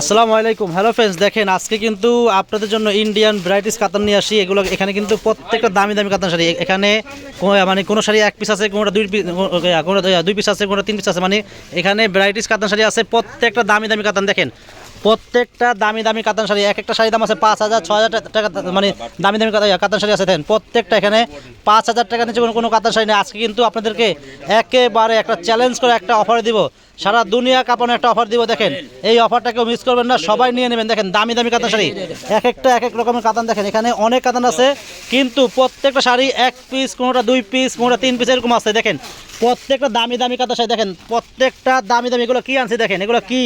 আসসালামু আলাইকুম। Hello friends দেখেন, আজকে কিন্তু আপনাদের জন্য ইন্ডিয়ান ভ্যারাইটিস কাতান নিয়ে আসি। এগুলো এখানে কিন্তু প্রত্যেকটা দামি দামি কাতান শাড়ি। এখানে মানে কোনো শাড়ি এক পিস আছে, কোনোটা দুই পিস কোনোটা দুই পিস আছে, কোনোটা তিন পিস আছে। মানে এখানে ভ্যারাইটিস কাতান শাড়ি আছে, প্রত্যেকটা দামি দামি কাতান। দেখেন প্রত্যেকটা দামি দামি কাতান শাড়ি, এক একটা শাড়ি দাম আছে পাঁচ হাজার, ছয় হাজার টাকা মানে দামি দামি কাতান শাড়ি আছে। দেখেন, প্রত্যেকটা এখানে পাঁচ হাজার টাকা নিচে কোনো কোনো কাতান শাড়ি নেই। আজকে কিন্তু আপনাদেরকে একেবারে একটা চ্যালেঞ্জ করে একটা অফার দিব। সারা দুনিয়া কাপড় একটা অফার দিব, দেখেন। এই অফারটা কেউ মিস করবেন না, সবাই নিয়ে নেবেন। দেখেন, দামি দামি কাতান শাড়ি, এক একটা, এক এক রকমের কাতান দেখেন। এখানে অনেক কাতান আছে, কিন্তু প্রত্যেকটা শাড়ি এক পিস কোনোটা দুই পিস কোনোটা তিন পিস এরকম আছে। দেখেন, প্রত্যেকটা দামি দামি কাতান শাড়ি, দেখেন, প্রত্যেকটা দামি দামি, এগুলো কী আনছে দেখেন? এগুলো কি?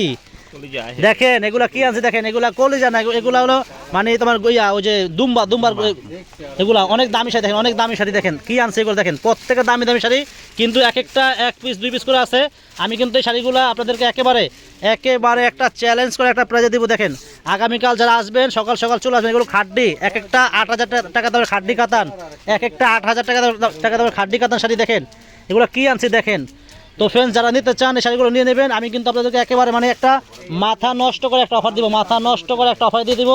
দেখেন এগুলা কি আছে দেখেন এগুলা কলিজা না এগুলা হলো মানে তোমার গইয়া ওই যে দুম্বা দুম্বার এগুলা অনেক দামি শাড়ি দেখেন অনেক দামি শাড়ি দেখেন। কি আনছে এগুলো দেখেন? প্রত্যেকটা দামি দামি শাড়ি কিন্তু এক একটা এক পিস দুই পিস করে আছে। আমি কিন্তু এই শাড়িগুলো আপনাদেরকে একেবারে একেবারে একটা চ্যালেঞ্জ করে একটা প্রাইজে দিব দেখেন। আগামীকাল যারা আসবেন সকাল সকাল চলে আসবেন এগুলো খাড্ডি। এক একটা আট হাজার টাকা দামের খাড্ডি কাতান। এক একটা আট হাজার টাকা টাকা দামের খাড্ডি কাতান শাড়ি দেখেন। এগুলো কি আনছি দেখেন? তো ফ্রেন্ডস যারা নিতে চান, এই শাড়িগুলো নিয়ে নেবেন। আমি কিন্তু আপনাদেরকে একেবারে মানে একটা মাথা নষ্ট করে একটা অফার দিব, মাথা নষ্ট করে একটা অফার দিয়ে দিব।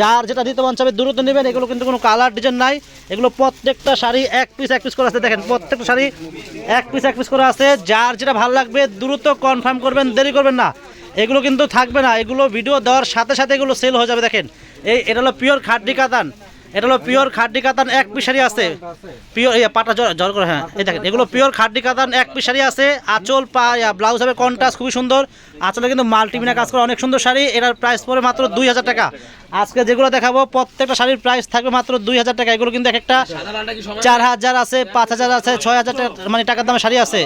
যার যেটা দিতে মন চাবে দ্রুত নেবেন। এগুলো কিন্তু কোনো কালার ডিজাইন নাই। এগুলো প্রত্যেকটা শাড়ি এক পিস এক পিস করে আছে। দেখেন, প্রত্যেকটা শাড়ি এক পিস এক পিস করে আছে। যার যেটা ভালো লাগবে, দ্রুত কনফার্ম করবেন, দেরি করবেন না। এগুলো কিন্তু থাকবে না। এগুলো ভিডিও দেওয়ার সাথে সাথে এগুলো সেল হয়ে যাবে। দেখেন, এই এটা হলো পিওর খাড্ডি কাতান। এটা হলো পিওর খাড্ডি কাতান, এক পিসারি আছে। পিওর পাটা জল করে হ্যাঁ এই দেখেন, এগুলো পিওর খাড্ডি কাতান, এক পিসারি আছে। আঁচল, পা ব্লাউজ হবে কন্ট্রাস্ট খুবই সুন্দর। আঁচলে কিন্তু মাল্টিমিনা কাজ করা, অনেক সুন্দর শাড়ি। এটার প্রাইস পড়ে মাত্র দুই হাজার টাকা। আজকে যেগুলো দেখাবো, প্রত্যেকটা শাড়ির প্রাইস থাকবে মাত্র দুই হাজার টাকা। এগুলো কিন্তু এক একটা চার হাজার আছে, পাঁচ হাজার আছে, ছয় হাজার টাকা মানে টাকার দামে শাড়ি আছে।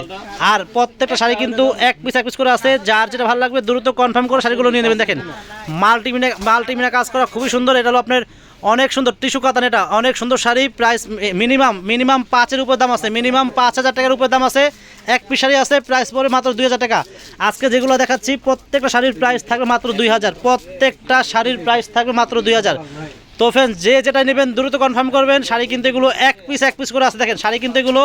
আর প্রত্যেকটা শাড়ি কিন্তু এক পিস এক পিস করে আছে। যার যেটা ভালো লাগবে, দ্রুত কনফার্ম করে শাড়িগুলো নিয়ে নেবেন। দেখেন মাল্টিমিনা মাল্টিমিনা কাজ করা খুবই সুন্দর। এটা হলো আপনার অনেক সুন্দর টিস্যু কাতান এটা, অনেক সুন্দর শাড়ি প্রাইস মিনিমাম মিনিমাম পাঁচের উপর দাম আছে মিনিমাম পাঁচ হাজার টাকার উপর দাম আছে। এক পিস শাড়ি আছে প্রাইস পরে মাত্র দুই হাজার টাকা। আজকে যেগুলো দেখাচ্ছি, প্রত্যেকটা শাড়ির প্রাইস থাকবে মাত্র দুই হাজার। প্রত্যেকটা শাড়ির প্রাইস থাকবে মাত্র দুই হাজার। তো ফ্রেন্ডস যে যেটা নেবেন দ্রুত কনফার্ম করবেন, শাড়ি কিন্তু এগুলো এক পিস এক পিস করে আছে। দেখেন, শাড়ি কিন্তু এগুলো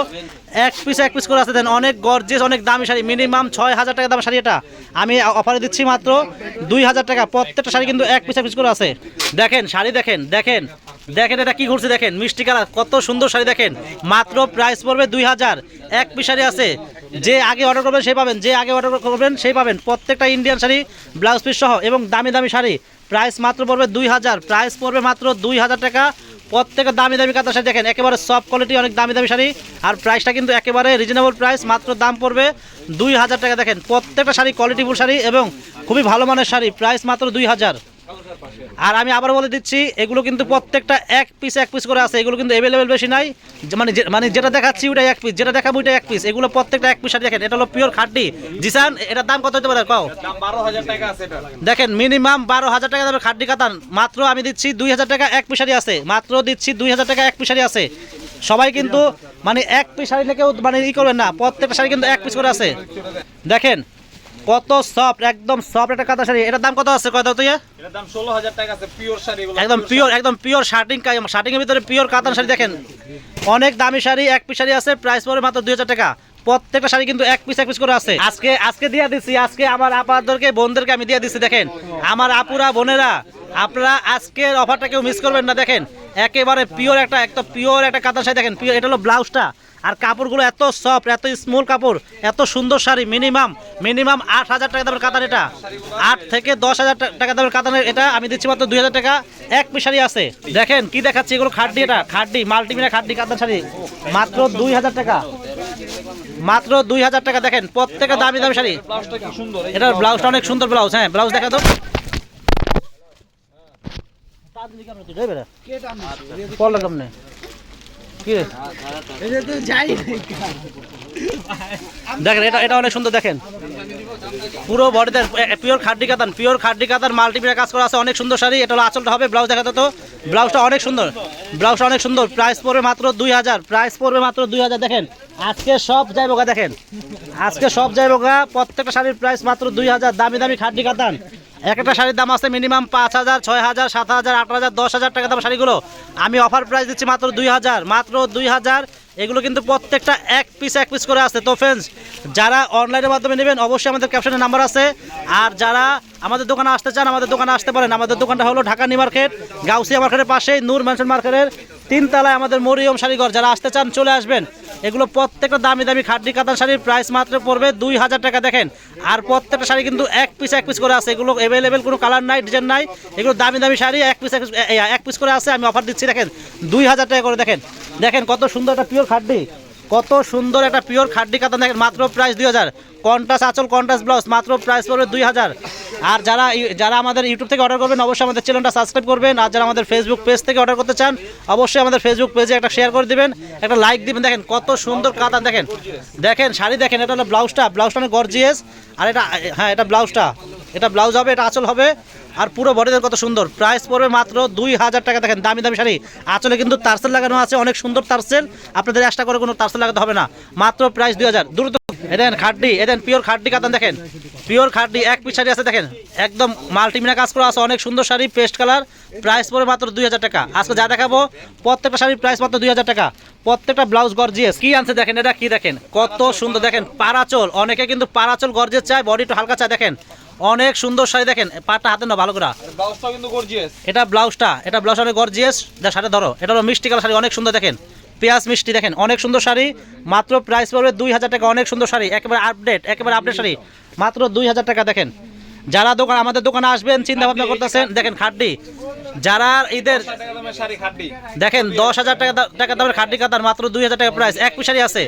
এক পিস এক পিস করে আছে। দেখেন অনেক গর্জেস অনেক দামি শাড়ি মিনিমাম ছয় হাজার টাকা দাম শাড়ি এটা। আমি অফারে দিচ্ছি মাত্র দুই হাজার টাকা। প্রত্যেকটা শাড়ি কিন্তু এক পিস এক পিস করে আছে। দেখেন, শাড়ি দেখেন দেখেন। দেখেন এটা কি ঘুরছে, দেখেন, মিষ্টি কালার, কত সুন্দর শাড়ি দেখেন। মাত্র প্রাইস পড়বে দুই হাজার। এক পিস শাড়ি আছে। যে আগে অর্ডার করবেন, সেই পাবেন। যে আগে অর্ডার করবেন, সেই পাবেন। প্রত্যেকটা ইন্ডিয়ান শাড়ি ব্লাউজ পিস সহ এবং দামি দামি শাড়ি। প্রাইস মাত্র পড়বে দুই হাজার। প্রাইস পড়বে মাত্র দুই হাজার টাকা। প্রত্যেকটা দামি দামি কাতার শাড়ি দেখেন। একেবারে সফট কোয়ালিটি অনেক দামি দামি শাড়ি। আর প্রাইসটা কিন্তু একেবারে রিজনেবল প্রাইস মাত্র দাম পড়বে দুই হাজার টাকা। দেখেন, প্রত্যেকটা শাড়ি কোয়ালিটিফুল শাড়ি এবং খুবই ভালো মানের শাড়ি। প্রাইস মাত্র দুই হাজার। আর আমি আবার বলে দিচ্ছি, এগুলো কিন্তু প্রত্যেকটা এক পিস এক পিস করে আছে। এগুলো কিন্তু অ্যাভেলেবেল বেশি নাই। মানে মানে যেটা দেখাচ্ছি ওটা এক পিস যেটা দেখাবো ওইটা এক পিস এগুলো প্রত্যেকটা এক পিস শাড়ি দেখেন, এটা হলো পিওর খাড্ডি জিসান, এটার দাম কত হতে পারে? কও। দেখেন মিনিমাম বারো হাজার টাকা দামের খাড্ডি কাতান। মাত্র আমি দিচ্ছি দুই হাজার টাকা এক পিসারি আছে। মাত্র দিচ্ছি দুই হাজার টাকা এক পিসারি আছে। সবাই কিন্তু মানে এক পিস শাড়ি কেউ মানে ই করবেন না। প্রত্যেকটা শাড়ি কিন্তু এক পিস করে আছে। দেখেন কত সফট একদম সফট একটা কাতা শাড়ি। এটার দাম কত আছে? কত তুই এটার দাম ষোলো হাজার টাকা আছে পিওর শাড়ি একদম পিওর একদম পিওর শার্টিং শার্টিং এর ভিতরে পিওর কাতান শাড়ি দেখেন। অনেক দামি শাড়ি এক পিস শাড়ি আছে প্রাইস পড়ে মাত্র দুই হাজার টাকা। প্রত্যেকটা শাড়ি কিন্তু এক পিস এক পিস করে আছে। আজকে আজকে দিয়ে দিচ্ছি আজকে আমার আপাদেরকে বোনদেরকে আমি দিয়ে দিচ্ছি দেখেন। আমার আপুরা বোনেরা আপনারা আজকের অফারটা কেউ মিস করবেন না দেখেন। একেবারে পিওর একটা একটা পিওর একটা কাতান শাড়ি দেখেন। পিওর এটা হলো ব্লাউজটা। আর কাপড়গুলো এত সফট এত স্মল কাপড় এত সুন্দর শাড়ি মিনিমাম মিনিমাম আট হাজার টাকা দামের কাতান এটা। আট থেকে দশ হাজার টাকা দামের কাতানের এটা আমি দিচ্ছি মাত্র দুই হাজার টাকা। এক পিস শাড়ি আছে। দেখেন কি দেখাচ্ছি এগুলো খাড্ডি এটা খাড্ডি মাল্টিমিনা খাড্ডি কাতান শাড়ি। মাত্র দুই হাজার টাকা। মাত্র দুই হাজার টাকা দেখেন প্রত্যেকটা দামি দামি শাড়ি। এটার ব্লাউজটা অনেক সুন্দর ব্লাউজ হ্যাঁ ব্লাউজ দেখা তো। পড়ল কেমনে? কি রে? দেখেন, এটা এটা অনেক সুন্দর, দেখেন। পুরো বডিতে পিওর খাড্ডি কাতান পিওর খাড্ডি কাতান মাল্টিমিডিয়া কাজ করা আছে, অনেক সুন্দর শাড়ি। এটা হলো আঁচলটা হবে ব্লাউজ দেখাতো তো। ব্লাউজটা অনেক সুন্দর। ব্লাউজটা অনেক সুন্দর। প্রাইস পড়বে মাত্র দুই হাজার। প্রাইস পড়বে মাত্র দুই হাজার, দেখেন। আজকে সব যাইবগা দেখেন। আজকে সব যাইবগা প্রত্যেকটা শাড়ির প্রাইস মাত্র দুই হাজার। দামি দামি খাড্ডি কাতান। একটা শাড়ির দাম আছে মিনিমাম পাঁচ হাজার, ছয় হাজার, সাত হাজার, আট হাজার, দশ হাজার টাকা দাম শাড়িগুলো। আমি অফার প্রাইস দিচ্ছি মাত্র দুই হাজার, মাত্র দুই হাজার। এগুলো কিন্তু প্রত্যেকটা এক পিস এক পিস করে আছে তো ফ্রেন্ডস যারা অনলাইনের মাধ্যমে নেবেন, অবশ্যই আমাদের ক্যাপশনে নাম্বার আছে। আর যারা আমাদের দোকানে আসতে চান, আমাদের দোকানে আসতে পারেন। আমাদের দোকানটা হলো ঢাকা নিউ মার্কেট, গাউসিয়া মার্কেটের পাশেই, নূর ম্যানশন মার্কেটের তিনতলায় আমাদের মরিয়ম শাড়িঘর। যারা আসতে চান, চলে আসবেন। এগুলো প্রত্যেকটা দামি দামি খাড্ডি কাতার শাড়ির প্রাইস মাত্র পড়বে দুই হাজার টাকা, দেখেন। আর প্রত্যেকটা শাড়ি কিন্তু এক পিস এক পিস করে আছে। এগুলো অ্যাভেলেবেল কোনো কালার নাই ডিজাইন নাই। এগুলো দামি দামি শাড়ি, এক পিস এক পিস করে আছে। আমি অফার দিচ্ছি, দেখেন। দুই হাজার টাকা করে, দেখেন। দেখেন কত সুন্দর একটা পিওর খাড্ডি কত সুন্দর একটা পিওর খাড্ডি কাতান দেখেন, মাত্র প্রাইস দুই হাজার। কন্টাস আঁচল কন্টাস ব্লাউজ মাত্র প্রাইস পড়বে দুই হাজার। আর যারা যারা আমাদের ইউটিউব থেকে অর্ডার করবেন, অবশ্যই আমাদের চ্যানেলটা সাবস্ক্রাইব করবেন। আর যারা আমাদের ফেসবুক পেজ থেকে অর্ডার করতে চান, অবশ্যই আমাদের ফেসবুক পেজে একটা শেয়ার করে দিবেন, একটা লাইক দিবেন। দেখেন কত সুন্দর কাতান দেখেন। দেখেন, শাড়ি দেখেন, এটা হলো ব্লাউজটা ব্লাউজটা অনেক গর্জিয়াস আর এটা হ্যাঁ এটা ব্লাউজটা এটা ব্লাউজ হবে, এটা আঁচল হবে। আর পুরো বডিদের কত সুন্দর। প্রাইস পড়বে মাত্র দুই হাজার টাকা। দেখেন, দামি দামি শাড়ি। আঁচলে কিন্তু তারসেল লাগানো আছে, অনেক সুন্দর তারসেল আপনাদের এক্সট্রা করে কোনো তারসেল লাগাতে হবে না। মাত্র প্রাইস দুই হাজার। দ্রুত এদেন খাড্ডি এদেন পিওর খাড্ডি কাতান দেখেন। পিওর খাড্ডি এক পিস শাড়ি আছে দেখেন। একদম মাল্টিমিনা কাজ করা আছে, অনেক সুন্দর শাড়ি পেস্ট কালার প্রাইস পড়বে মাত্র দুই হাজার টাকা। আজকে যা দেখাবো, প্রত্যেকটা শাড়ির প্রাইস মাত্র দুই হাজার টাকা। প্রত্যেকটা ব্লাউজ গর্জিয়াস কি আনছে দেখেন, এটা কি দেখেন? কত সুন্দর। দেখেন, পারাচল। অনেকে কিন্তু পারাচল গর্জিয়াস চায় বডি একটু হালকা চায়। দেখেন অনেক সুন্দর শাড়ি দেখেন পাটা হাতে না ভালো করে। ব্লাউজটা কিন্তু গর্জিয়াস এটা ব্লাউজটা এটা ব্লাউজ অনেক গর্জিয়াস যা শাড়ি ধরো এটা হলো মিষ্টি কালার শাড়ি অনেক সুন্দর দেখেন। পেঁয়াজ মিষ্টি দেখেন অনেক সুন্দর শাড়ি। মাত্র প্রাইস পড়বে দুই হাজার টাকা অনেক সুন্দর শাড়ি একেবারে আপডেট একেবারে আপডেট শাড়ি। মাত্র দুই হাজার টাকা দেখেন। যারা দোকান আমাদের দোকানে আসবেন চিন্তা ভাবনা করতেছেন দেখেন খাড্ডি যারা ঈদের দেখেন, দশ হাজার টাকা টাকা দামের খাড্ডি কাতার, মাত্র দুই হাজার টাকা প্রাইস এক পিসারি আছে।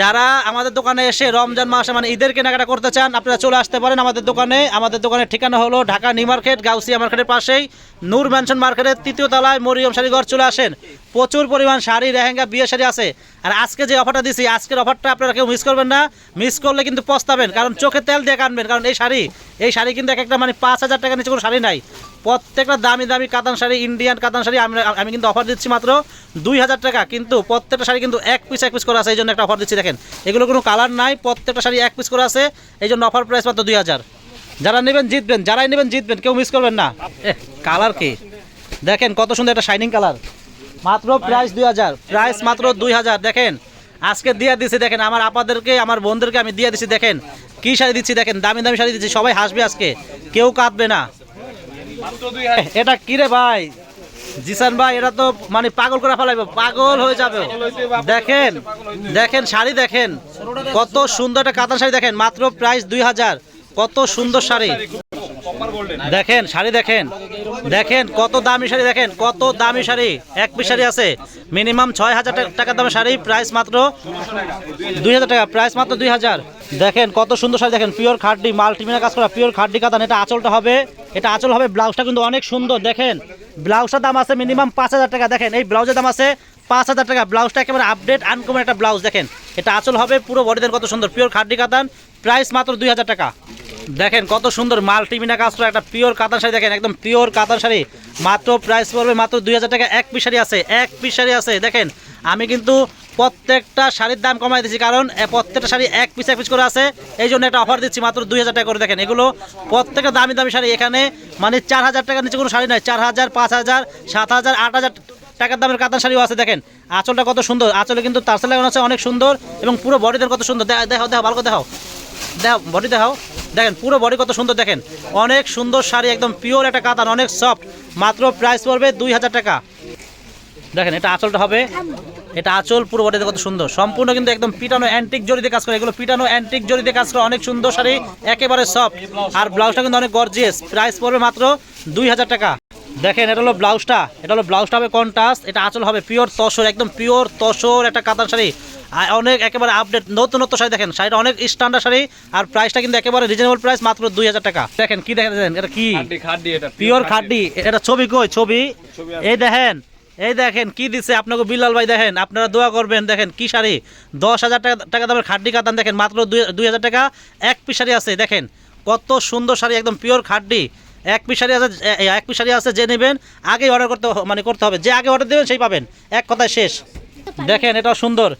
যারা আমাদের দোকানে এসে রমজান মাসে মানে ঈদের কেনাকাটা করতে চান, আপনারা চলে আসতে পারেন আমাদের দোকানে। আমাদের দোকানের ঠিকানা হলো ঢাকা নিউ মার্কেট, গাউসিয়া মার্কেটের পাশেই। নূর ম্যানশন মার্কেটের তৃতীয় তলায় মরিয়ম শাড়িঘর চলে আসেন। প্রচুর পরিমাণ শাড়ি, লেহেঙ্গা, বিয়ে শাড়ি আছে। আর আজকে যে অফারটা দিছি, আজকের অফারটা আপনারা কেউ মিস করবেন না। মিস করলে কিন্তু পস্তাবেন, কারণ চোখে তেল দিয়ে কানবেন, কারণ এই শাড়ি এই শাড়ি কিন্তু এক একটা মানে পাঁচ হাজার টাকার নিচে কোনো শাড়ি নাই। প্রত্যেকটা দামি দামি কাতান শাড়ি ইন্ডিয়ান কাতান শাড়ি আমি আমি কিন্তু অফার দিচ্ছি মাত্র দুই হাজার টাকা। কিন্তু প্রত্যেকটা শাড়ি কিন্তু এক পিস এক পিস করে আছে, এই জন্য একটা অফার দিচ্ছি, দেখেন। এগুলো কোনো কালার নাই, প্রত্যেকটা শাড়ি এক পিস করে আছে, এই জন্য অফার প্রাইস মাত্র দুই হাজার। যারা নেবেন, জিতবেন, যারাই নেবেন, জিতবেন, কেউ মিস করবেন না। কালার কি? দেখেন কত সুন্দর একটা শাইনিং কালার মাত্র প্রাইস দুই হাজার। প্রাইস মাত্র দুই হাজার, দেখেন। আজকে দিয়ে দিচ্ছি দেখেন, আমার আপাদেরকে, আমার বোনদেরকে আমি দিয়ে দিচ্ছি দেখেন। কি শাড়ি দিচ্ছি, দেখেন, দামি দামি শাড়ি দিচ্ছি, সবাই হাসবে আজকে। কেউ কাঁদবে না। এটা কিরে ভাই? জিসান ভাই, এটা তো মানে পাগল করে ফেলাইবে, পাগল হয়ে যাবে। দেখেন দেখেন, শাড়ি দেখেন। কত সুন্দর একটা কাতান শাড়ি দেখেন, মাত্র প্রাইস দুই হাজার। কত সুন্দর শাড়ি। দেখেন, শাড়ি দেখেন। দেখেন, কত দামি শাড়ি দেখেন, কত দামি শাড়ি। এক পিস শাড়ি আছে। মিনিমাম ছয় হাজার টাকার টাকা দামের শাড়ি প্রাইস মাত্র দুই হাজার টাকা প্রাইস মাত্র দুই হাজার। দেখেন, কত সুন্দর শাড়ি দেখেন পিওর খাড্ডি মাল্টিমিনা কাজ করা পিওর খাড্ডি কাতান, এটা আঁচলটা হবে। এটা আঁচল হবে ব্লাউজটা কিন্তু অনেক সুন্দর, দেখেন। ব্লাউজটার দাম আছে মিনিমাম পাঁচ হাজার টাকা, দেখেন, এই ব্লাউজের দাম আছে পাঁচ হাজার টাকা। ব্লাউজটা একেবারে আপডেট আনকমন একটা ব্লাউজ দেখেন। এটা আঁচল হবে, পুরো বডিদের কত সুন্দর পিওর খাড্ডি কাতান প্রাইস মাত্র দুই হাজার টাকা। দেখেন কত সুন্দর মাল্টিমিনা কাজ করা, একটা পিওর কাতার শাড়ি দেখেন, একদম পিওর কাতার শাড়ি। মাত্র প্রাইস পড়বে মাত্র দুই হাজার টাকা, এক পিস শাড়ি আছে, এক পিস শাড়ি আছে, দেখেন। আমি কিন্তু প্রত্যেকটা শাড়ির দাম কমাই দিচ্ছি কারণ প্রত্যেকটা শাড়ি এক পিস এক পিস করে আছে, এই জন্য একটা অফার দিচ্ছি মাত্র দুই হাজার টাকা করে, দেখেন। এগুলো প্রত্যেকটা দামি দামি শাড়ি, এখানে মানে চার হাজার টাকার নিচে কোনো শাড়ি নাই, চার হাজার, পাঁচ হাজার, সাত হাজার, আট হাজার টাকার দামের কাতান শাড়িও আছে, দেখেন। আঁচলটা কত সুন্দর, আঁচলে কিন্তু তার লাগানো আছে, অনেক সুন্দর এবং পুরো বডিদের কত সুন্দর। দেখো দেখো ভালো করে দেখাও। দেখাও বডি দেখাও। দেখেন, পুরো বডি কত সুন্দর দেখেন। অনেক সুন্দর শাড়ি, একদম পিওর একটা কাতান, অনেক সফট মাত্র প্রাইস পড়বে দুই হাজার টাকা। দেখেন, এটা আঁচলটা হবে। এটা আঁচল, পুরো বডিতে কত সুন্দর। সম্পূর্ণ কিন্তু একদম পিটানো অ্যান্টিক জরিতে কাজ করে। এগুলো পিটানো অ্যান্টিক জরিতে কাজ করে। অনেক সুন্দর শাড়ি, একেবারে সফট আর ব্লাউজটা কিন্তু অনেক গর্জিয়াস প্রাইস পড়বে মাত্র দুই হাজার টাকা। দেখেন এটা হলো ব্লাউজটা। এটা হলো ব্লাউজটা হবে কন্ট্রাস্ট এটা আঁচল হবে পিওর তসর একদম পিওর তসর একটা কাতান শাড়ি। আর অনেক একেবারে আপডেট নতুন নতুন শাড়ি দেখেন শাড়িটা অনেক স্ট্যান্ডার্ড শাড়ি আর প্রাইসটা কিন্তু একেবারে রিজনেবল প্রাইস মাত্র দুই হাজার টাকা। দেখেন কি দেখেন এটা কি? পিওর খাড্ডি এটা ছবি কই? ছবি? এই দেখেন এই দেখেন কি দিছে আপনাকে বিল্লাল ভাই দেখেন আপনারা দোয়া করবেন দেখেন কি শাড়ি? দশ হাজার টাকা টাকা দামের খাড্ডি কাতান দেখেন মাত্র দুই দুই হাজার টাকা। এক পিস শাড়ি আছে দেখেন কত সুন্দর শাড়ি একদম পিওর খাড্ডি। এক পিস শাড়ি আছে এক পিস শাড়ি আছে, যে নেবেন আগে অর্ডার করতে মানে করতে হবে। যে আগে অর্ডার দেবেন, সেই পাবেন। এক কথায় শেষ। দেখেন, এটাও সুন্দর।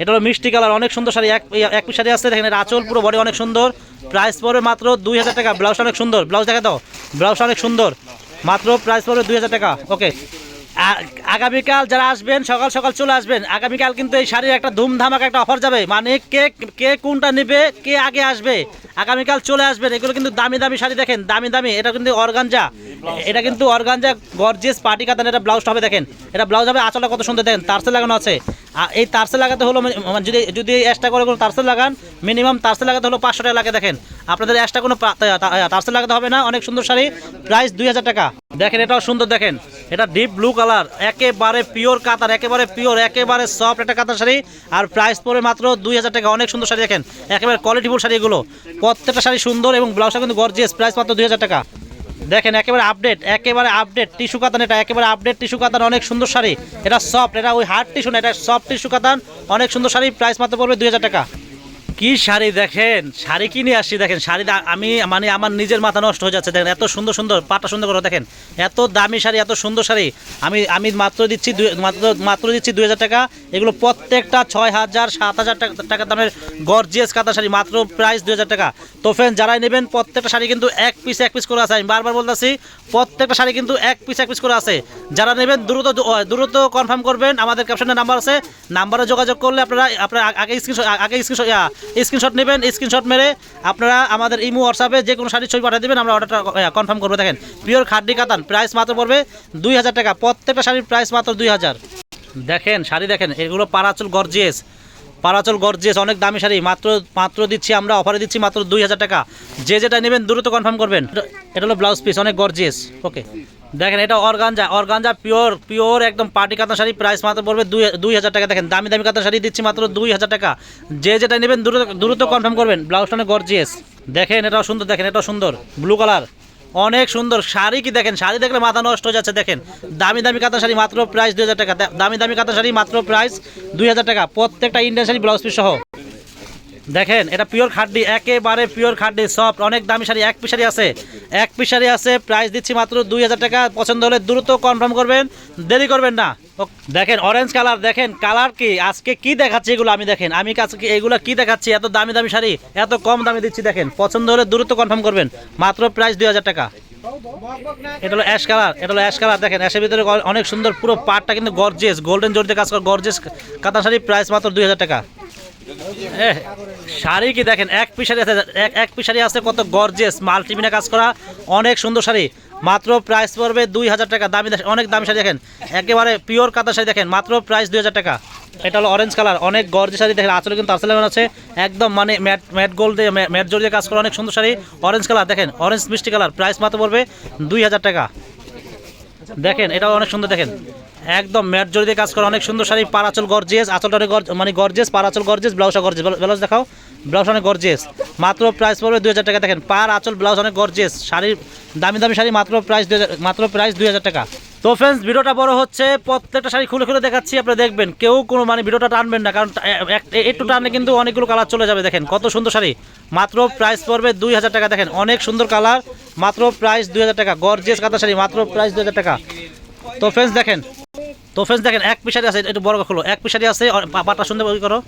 এটা মিষ্টি কালার, অনেক সুন্দর শাড়ি। এক এক পিস শাড়ি আছে, দেখেন এটা আঁচল পুরো বডি অনেক সুন্দর। প্রাইস পড়বে মাত্র দুই হাজার টাকা। ব্লাউজ অনেক সুন্দর। ব্লাউজ দেখা দাও। ব্লাউজ অনেক সুন্দর। মাত্র প্রাইস পড়বে দুই হাজার টাকা। ওকে আগামীকাল যারা আসবেন, সকাল সকাল চলে আসবেন, আগামীকাল কিন্তু এই শাড়ির একটা ধুমধামাকা একটা অফার যাবে। মানে কে কে কোনটা নেবে, কে আগে আসবে, আগামীকাল চলে আসবেন, এগুলো কিন্তু দামি দামি শাড়ি দেখেন, দামি দামি, এটা কিন্তু অর্গানজা, এটা কিন্তু অর্গানজা গর্জিয়াস পার্টি কাতান এটা ব্লাউজ হবে দেখেন। এটা ব্লাউজ হবে আঁচলটা কত সুন্দর দেখেন তারসে লাগানো আছে। এই তারসে লাগাতে হলো মানে- মানে যদি যদি এক্সট্রা করে কোনো তারসে লাগান মিনিমাম তারসে লাগাতে হলো পাঁচশো টাকা লাগে দেখেন। আপনাদের এক্সট্রা কোনো তারসে লাগাতে হবে না, অনেক সুন্দর শাড়ি। প্রাইস দুই হাজার টাকা। দেখেন, এটাও সুন্দর, দেখেন। এটা ডিপ ব্লু কালার একেবারে পিওর কাতার, একেবারে পিওর একেবারে সফট একটা কাতার শাড়ি। আর প্রাইস পড়ে মাত্র দুই হাজার টাকা, অনেক সুন্দর শাড়ি, দেখেন। একেবারে কোয়ালিটিফুল শাড়ি এগুলো। প্রত্যেকটা শাড়ি সুন্দর এবং ব্লাউজটা কিন্তু গর্জিয়াস প্রাইস মাত্র দুই হাজার টাকা। দেখেন, একেবারে আপডেট একেবারে আপডেট টিস্যু কাতান এটা একেবারে আপডেট টিস্যু কাতান অনেক সুন্দর শাড়ি। এটা সফট এটা ওই হার্ড টিস্যু না, এটা সফট টিস্যু কাতান অনেক সুন্দর শাড়ি প্রাইস মাত্র পড়বে দুই হাজার টাকা। কি শাড়ি দেখেন? শাড়ি কিনে আসছি, দেখেন, শাড়ি আমি মানে আমার নিজের মাথা নষ্ট হয়ে যাচ্ছে, দেখেন, এত সুন্দর সুন্দর পাটা সুন্দর করে, দেখেন, এত দামি শাড়ি, এত সুন্দর শাড়ি। আমি আমি মাত্র দিচ্ছি মাত্র মাত্র দিচ্ছি দুই হাজার টাকা, এগুলো প্রত্যেকটা ছয় হাজার, সাত হাজার টাকা দামের গর্জিয়াস কাতা শাড়ি, মাত্র প্রাইস দুই হাজার টাকা। তো ফ্রেন্ড যারাই নেবেন, প্রত্যেকটা শাড়ি কিন্তু এক পিস এক পিস করে আছে। আমি বারবার বলতেছি, প্রত্যেকটা শাড়ি কিন্তু এক পিস এক পিস করে আছে। যারা নেবেন, দ্রুত দ্রুত কনফার্ম করবেন। আমাদের ক্যাপশনের নাম্বার আছে। নাম্বারে যোগাযোগ করলে আপনারা আপনারা আগে স্ক্রিনশট আগে স্ক্রিনশট স্ক্রিনশট নেবেন, স্ক্রিনশট মেরে আপনারা আমাদের ইমো হোয়াটসঅ্যাপে যে কোনো শাড়ির ছবি পাঠিয়ে দেবেন, আমরা অর্ডারটা কনফার্ম করব। দেখেন পিওর খাদ্যি কাতান প্রাইস মাত্র পড়বে দুই হাজার টাকা। প্রত্যেকটা শাড়ির প্রাইস মাত্র দুই হাজার। দেখেন, শাড়ি দেখেন, এগুলো পারাচল গর্জিয়াস পারাচল গর্জিয়াস অনেক দামি শাড়ি। মাত্র মাত্র দিচ্ছি আমরা অফারে দিচ্ছি মাত্র দুই হাজার টাকা। যে যেটা নেবেন, দ্রুত কনফার্ম করবেন। এটা- হলো ব্লাউজ পিস অনেক গর্জিয়াস ওকে দেখেন, এটা অর্গানজা অর্গানজা পিওর পিওর একদম পার্টি কাতান শাড়ি প্রাইস মাত্র পড়বে দুই হাজার টাকা। দেখেন, দামি দামি কাতান শাড়ি দিচ্ছি মাত্র দুই হাজার টাকা। যে যেটা নেবেন, দ্রুত দ্রুত কনফার্ম করবেন। ব্লাউজটা অনেক গর্জিয়াস দেখেন, এটাও সুন্দর, দেখেন, এটাও সুন্দর। ব্লু কালার অনেক সুন্দর। শাড়ি কি দেখেন? শাড়ি দেখলে মাথা নষ্ট হয়ে যাচ্ছে, দেখেন। দামি দামি কাতান শাড়ি মাত্র প্রাইস দুই হাজার টাকা। দামি দামি কাতান শাড়ি মাত্র প্রাইস দুই হাজার টাকা। প্রত্যেকটা ইন্ডিয়ান শাড়ি, ব্লাউজ পিস সহ। দেখেন, এটা পিওর খাড্ডি একেবারে পিওর খাড্ডি সফট অনেক দামি শাড়ি, এক পিস শাড়ি আছে। এক পিস শাড়ি আছে প্রাইস দিচ্ছি মাত্র দুই হাজার টাকা, পছন্দ হলে দ্রুত কনফার্ম করবেন, দেরি করবেন না। দেখেন অরেঞ্জ কালার দেখেন কালার কি, আজকে কি দেখাচ্ছি এগুলো আমি দেখেন, আমি আজকে এগুলো কি দেখাচ্ছি, এত দামি দামি শাড়ি, এত কম দামে দিচ্ছি দেখেন, পছন্দ হলে দ্রুত কনফার্ম করবেন, মাত্র প্রাইস দুই হাজার টাকা। এটা হলো অ্যাশ কালার এটা হলো অ্যাশ কালার দেখেন অ্যাশের ভিতরে অনেক সুন্দর পুরো পাটটা কিন্তু গর্জেস গোল্ডেন জড়িতে কাজ করে গর্জেস কাতান শাড়ি প্রাইস মাত্র দুই হাজার টাকা। শাড়ি কি দেখেন? এক পিস শাড়ি আছে, এক এক পিস শাড়ি আছে, কত গর্জেস মাল্টিমিনা কাজ করা, অনেক সুন্দর শাড়ি। মাত্র প্রাইস পড়বে দুই হাজার টাকা, দামি অনেক দামি শাড়ি দেখেন। একেবারে পিওর কাতা শাড়ি দেখেন, মাত্র প্রাইস দুই হাজার টাকা। এটা হলো অরেঞ্জ কালার অনেক গর্জেস শাড়ি দেখেন আসলে কিন্তু আসলে আছে। একদম মানে ম্যাট ম্যাট গোল্ড দিয়ে, ম্যা- ম্যাট জড়িয়ে কাজ করা অনেক সুন্দর শাড়ি। অরেঞ্জ কালার দেখেন অরেঞ্জ মিষ্টি কালার প্রাইস মাত্র পড়বে দুই হাজার টাকা। দেখেন, এটাও অনেক সুন্দর দেখেন। একদম ম্যাট জড়ি দিয়ে কাজ করা। অনেক সুন্দর শাড়ি, পারাচল গর্জিয়াস আঁচলটা অনেক মানে গর্জেস পারাচল গর্জিয়াস ব্লাউজটা গর্জিয়াস ব্লাউজ দেখাও। ব্লাউজ অনেক গর্জেস মাত্র প্রাইস পড়বে দুই হাজার টাকা। দেখেন, পার আঁচল ব্লাউজ অনেক গর্জেস শাড়ির দামি দামি শাড়ি মাত্র প্রাইস দু হাজার মাত্র প্রাইস দুই হাজার টাকা। তো ফ্রেন্ডস ভিডিওটা বড় হচ্ছে। প্রত্যেকটা শাড়ি খুলে খুলে দেখাচ্ছি, আপনারা দেখবেন। কেউ কোনো মানে ভিডিওটা টানবেন না, কারণ এক- একটু টানলে কিন্তু অনেকগুলো কালার চলে যাবে। দেখেন, কত সুন্দর শাড়ি। মাত্র প্রাইস পড়বে দুই হাজার টাকা। দেখেন, অনেক সুন্দর কালার মাত্র প্রাইস দুই হাজার টাকা। গর্জেস কাতা শাড়ি, মাত্র প্রাইস দুই হাজার টাকা। তো ফ্রেন্ডস দেখেন তো ফ্রেন্ডস দেখেন এক পিসারি আছে একটু বড় খুলো। এক পিসারি আছে পাটা সুন্দর ওই করো।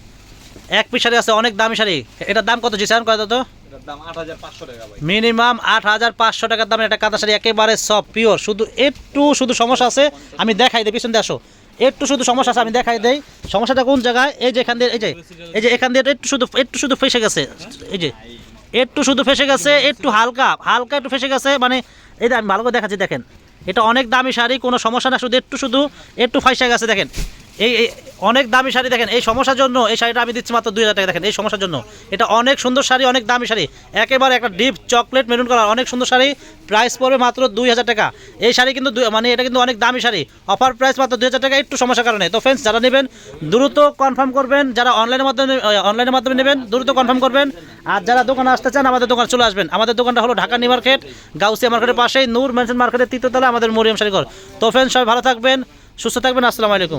এক পিসারি আছে অনেক দামি শাড়ি। এটার দাম কত জিসান? কত তো মিনিমাম আট হাজার পাঁচশো টাকার দামের একটা কাঁথা শাড়ি একেবারে সব পিওর শুধু একটু শুধু সমস্যা আছে আমি দেখাই দিই পিছন দিয়ে আসো। একটু শুধু সমস্যা আছে আমি দেখাই দেই। সমস্যাটা কোন জায়গায়? এই যে এখান দিয়ে এই যে এই যে এখান দিয়ে একটু শুধু একটু শুধু ফেসে গেছে। এই যে একটু শুধু ফেসে গেছে একটু হালকা হালকা একটু ফেসে গেছে মানে এটা আমি ভালো করে দেখাচ্ছি দেখেন। এটা অনেক দামি শাড়ি কোনো সমস্যা না শুধু একটু শুধু একটু ফাইসা গেছে দেখেন। এই অনেক দামি শাড়ি দেখেন, এই সমস্যার জন্য এই শাড়িটা আমি দিচ্ছি মাত্র দুই হাজার টাকা, দেখেন, এই সমস্যার জন্য। এটা অনেক সুন্দর শাড়ি, অনেক দামি শাড়ি। একেবারে একটা ডিপ চকলেট মেরুন কালার অনেক সুন্দর শাড়ি। প্রাইস পড়বে মাত্র দুই হাজার টাকা। এই শাড়ি কিন্তু মানে এটা কিন্তু অনেক দামি শাড়ি। অফার প্রাইস মাত্র দুই হাজার টাকা, একটু সমস্যার কারণে। তো ফ্রেন্ডস যারা নেবেন, দ্রুত কনফার্ম করবেন। যারা অনলাইনের মাধ্যমে অনলাইনের মাধ্যমে নেবেন, দ্রুত কনফার্ম করবেন। আর যারা দোকানে আসতে চান, আমাদের দোকানে চলে আসবেন। আমাদের দোকানটা হলো ঢাকা নিউ মার্কেট, গাউসিয়া মার্কেটের পাশেই, নূর মেনশন মার্কেটের তৃতীয়তলা আমাদের মরিয়াম শাড়িঘর। তো ফ্রেন্ডস সবাই ভালো থাকবেন, সুস্থ থাকবেন, আসসালামু আলাইকুম।